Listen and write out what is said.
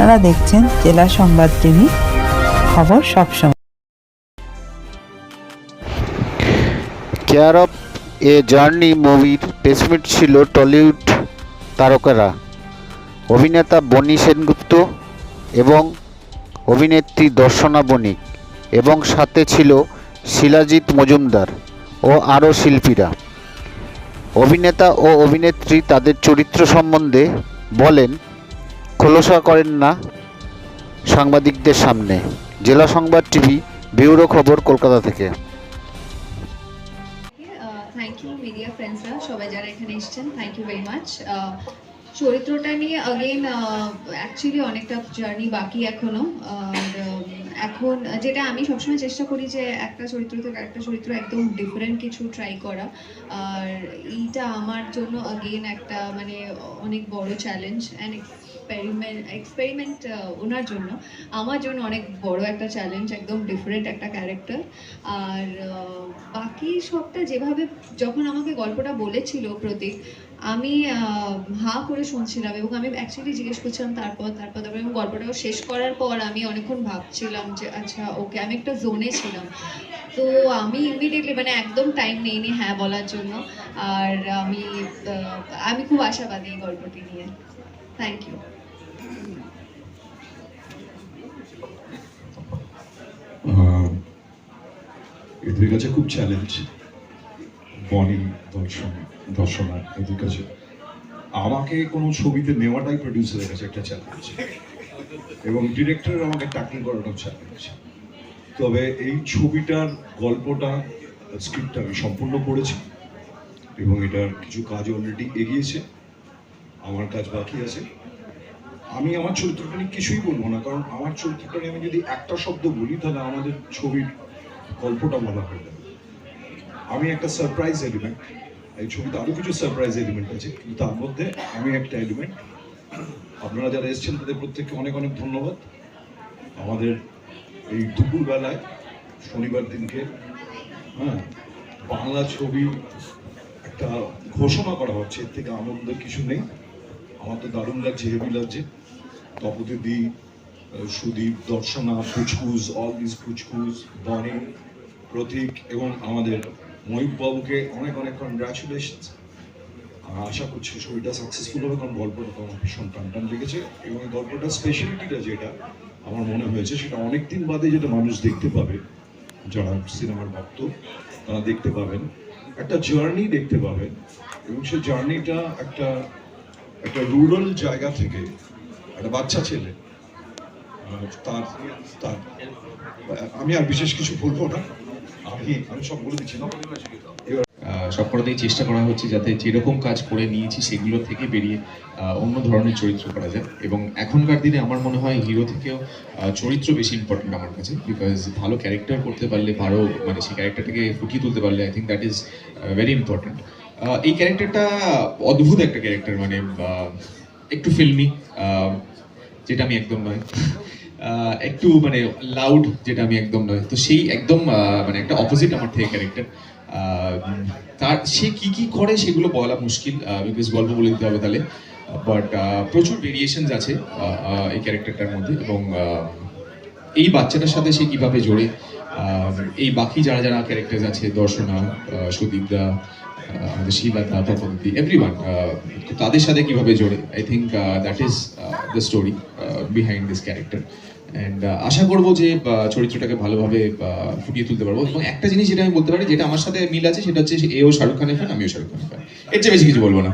আপনারা দেখছেন জেলা সংবাদ টিভি খবর সবসময় কেয়ার অফ এ জার্নি মুভির পেসমেন্ট ছিল টলিউড তারকারা। অভিনেতা বনি সেনগুপ্ত এবং অভিনেত্রী দর্শনা বণিক এবং সাথে ছিল শিলাজিৎ মজুমদার ও আরও শিল্পীরা। অভিনেতা ও অভিনেত্রী তাদের চরিত্র সম্বন্ধে বলেন খোলসা করেন না সাংবাদিকদের সামনে। জেলা সংবাদ টিভি ব্যুরো খবর কলকাতা থেকে। থ্যাংক ইউ মিডিয়া ফ্রেন্ডসরা সবাই যারা এখানে এসেছেন থ্যাংক ইউ ভেরি মাচ চরিত্রটা নিয়ে অগেন অ্যাকচুয়ালি অনেকটা জার্নি বাকি এখনও। আর উম, এখন যেটা আমি সবসময় চেষ্টা করি যে একটা চরিত্র থেকে একটা চরিত্র একদম ডিফারেন্ট কিছু ট্রাই করা। আর এইটা আমার জন্য অগেন একটা মানে অনেক বড় চ্যালেঞ্জ অ্যান্ড এক্সপেরিমেন্ট এক্সপেরিমেন্ট ওনার জন্য। আমার জন্য অনেক বড় একটা চ্যালেঞ্জ একদম ডিফারেন্ট একটা ক্যারেক্টার আর বাকি সবটা যেভাবে যখন আমাকে গল্পটা বলেছিল প্রতীক আমি হা করে শুনছিলাম এবং আমি অ্যাকচুয়ালি জিজ্ঞেস করছিলাম, তারপর তারপর তারপর। এবং গল্পটাও শেষ করার পর আমি অনেকক্ষণ ভাবছিলাম যে আচ্ছা ওকে, আমি একটা জোনে ছিলাম। তো আমি ইমিডিয়েটলি মানে একদম টাইম নেইনি হ্যাঁ বলার জন্য। আর আমি আমি খুব আশাবাদী এই গল্পটি নিয়ে। থ্যাংক ইউ এদের কাছে খুব চ্যালেঞ্জ বনি দর্শন দর্শনা এদের কাছে। আমাকে কোনো ছবিতে নেওয়াটাই প্রডিউসারের কাছে একটা চ্যালেঞ্জ এবং ডিরেক্টরের আমাকে ট্যাকল করাটাও চ্যালেঞ্জ তবে এই ছবিটার গল্পটা স্ক্রিপ্টটা আমি সম্পূর্ণ করেছি এবং এটার কিছু কাজ অলরেডি এগিয়েছে। আমার কাজ বাকি আছে। আমি আমার চরিত্রটা নিয়ে কিছুই বলব না। কারণ আমার চরিত্রটা নিয়ে আমি যদি একটা শব্দ বলি, তাহলে আমাদের ছবির গল্পটা বলা হয়ে যাবে আমি একটা সারপ্রাইজ এলিমেন্ট এই ছবিতে আরও কিছু সারপ্রাইজ এলিমেন্ট আছে। কিন্তু তার মধ্যে আমি একটা এলিমেন্ট আপনারা যারা এসেছেন তাদের প্রত্যেককে অনেক অনেক ধন্যবাদ। আমাদের এই দুপুরবেলায়, শনিবার দিনকে হ্যাঁ বাংলা ছবি একটা ঘোষণা করা হচ্ছে, এর থেকে আনন্দের কিছু নেই। আমার তো দারুণ লাগছে হেভি লাগছে। তপতি দি সুদীপ, দর্শনা, ফুচকুজ অল দিস ফুচকুজ, বনি, প্রতীক এবং আমাদের ময়ূপ বাবুকে অনেক অনেক কনগ্রাচুলেশনস আশা করছি ছবিটা সাকসেসফুল হবে, কারণ গল্পটা তো আমার ভীষণ টান টান লেগেছে এবং এই গল্পটার স্পেশালিটিটা যেটা আমার মনে হয়েছে, সেটা অনেক দিন বাদে যেটা মানুষ দেখতে পাবে, যারা সিনেমার ভক্ত, তারা দেখতে পাবেন। একটা জার্নি দেখতে পাবেন এবং সেই জার্নিটা একটা একটা রুরাল জায়গা থেকে, একটা বাচ্চা ছেলে তার তার। আমি আর বিশেষ কিছু বলব না। আমি আমি সব বলে সবকটাতেই চেষ্টা করা হচ্ছে যাতে যেরকম কাজ করে নিয়েছি সেগুলো থেকে বেরিয়ে অন্য ধরনের চরিত্র করা যায় এবং এখনকার দিনে আমার মনে হয় হিরো থেকেও চরিত্র বেশি ইম্পর্টেন্ট আমার কাছে। বিকজ ভালো ক্যারেক্টার করতে পারলে, ভালো মানে সেই ক্যারেক্টারটাকে ফুটিয়ে তুলতে পারলে I think that is very important এই ক্যারেক্টারটা অদ্ভুত একটা ক্যারেক্টার মানে একটু ফিল্মি যেটা আমি একদম নয়। একটু মানে লাউড যেটা আমি একদম নয়। তো সেই একদম মানে একটা অপোজিট আমার থেকে ক্যারেক্টার তার, সে কি কি করে সেগুলো বলা মুশকিল বিকজ গল্প বলে দিতে হবে তাহলে। বাট প্রচুর ভেরিয়েশনস আছে এই ক্যারেক্টারটার মধ্যে এবং এই বাচ্চাটার সাথে সে কীভাবে জোড়ে। এই বাকি যারা যারা ক্যারেক্টার আছে, দর্শনা সুদীপদা আমাদের শিলাদা তপন্তি এভরিওয়ান তাদের সাথে কীভাবে জোড়ে? I think that is the story behind this character and আশা করব যে চরিত্রটাকে ভালোভাবে ফুটিয়ে তুলতে পারব। এবং একটা জিনিস যেটা আমি বলতে পারি, যেটা আমার সাথে মিল আছে, সেটা হচ্ছে এও শাহরুখ খানের ফ্যান আমিও শাহরুখ খানের ফ্যান এর চেয়ে বেশি কিছু বলব না।